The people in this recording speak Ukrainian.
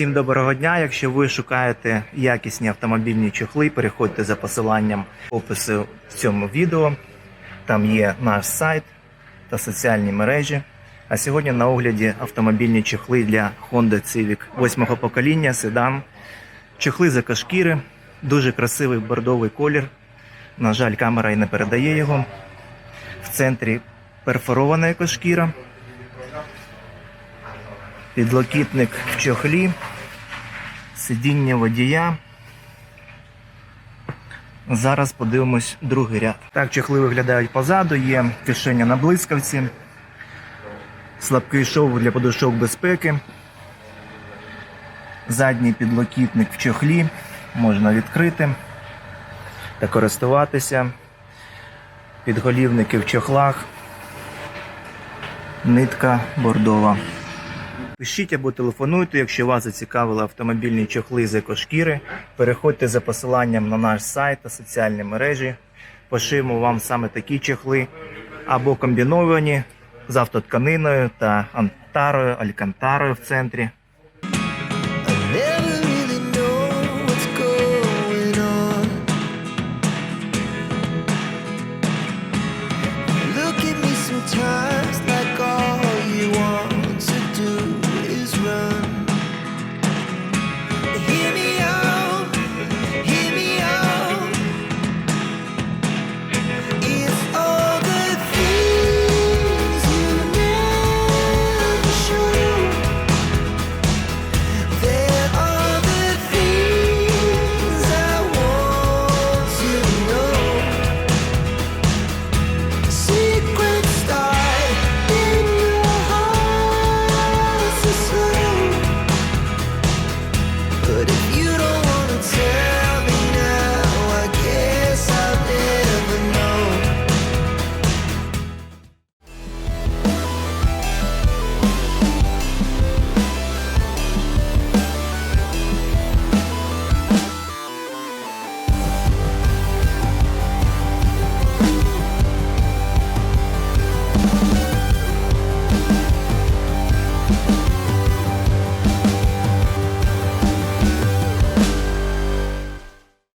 Всім доброго дня. Якщо ви шукаєте якісні автомобільні чохли, переходьте за посиланням в описі в цьому відео. Там є наш сайт та соціальні мережі. А сьогодні на огляді автомобільні чохли для Honda Civic 8 покоління, седан. Чохли з екошкіри, дуже красивий бордовий колір. На жаль, камера і не передає його. В центрі перфорована екошкіра. Підлокітник в чохлі, сидіння водія. Зараз подивимось другий ряд. Так, чохли виглядають позаду, є кишеня на блискавці, слабкий шов для подушок безпеки. Задній підлокітник в чохлі можна відкрити та користуватися. Підголівники в чохлах, нитка бордова. Пишіть або телефонуйте, якщо вас зацікавили автомобільні чохли з екошкіри. Переходьте за посиланням на наш сайт та соціальні мережі. Пошиємо вам саме такі чохли або комбіновані з автотканиною та антарою, алькантарою в центрі.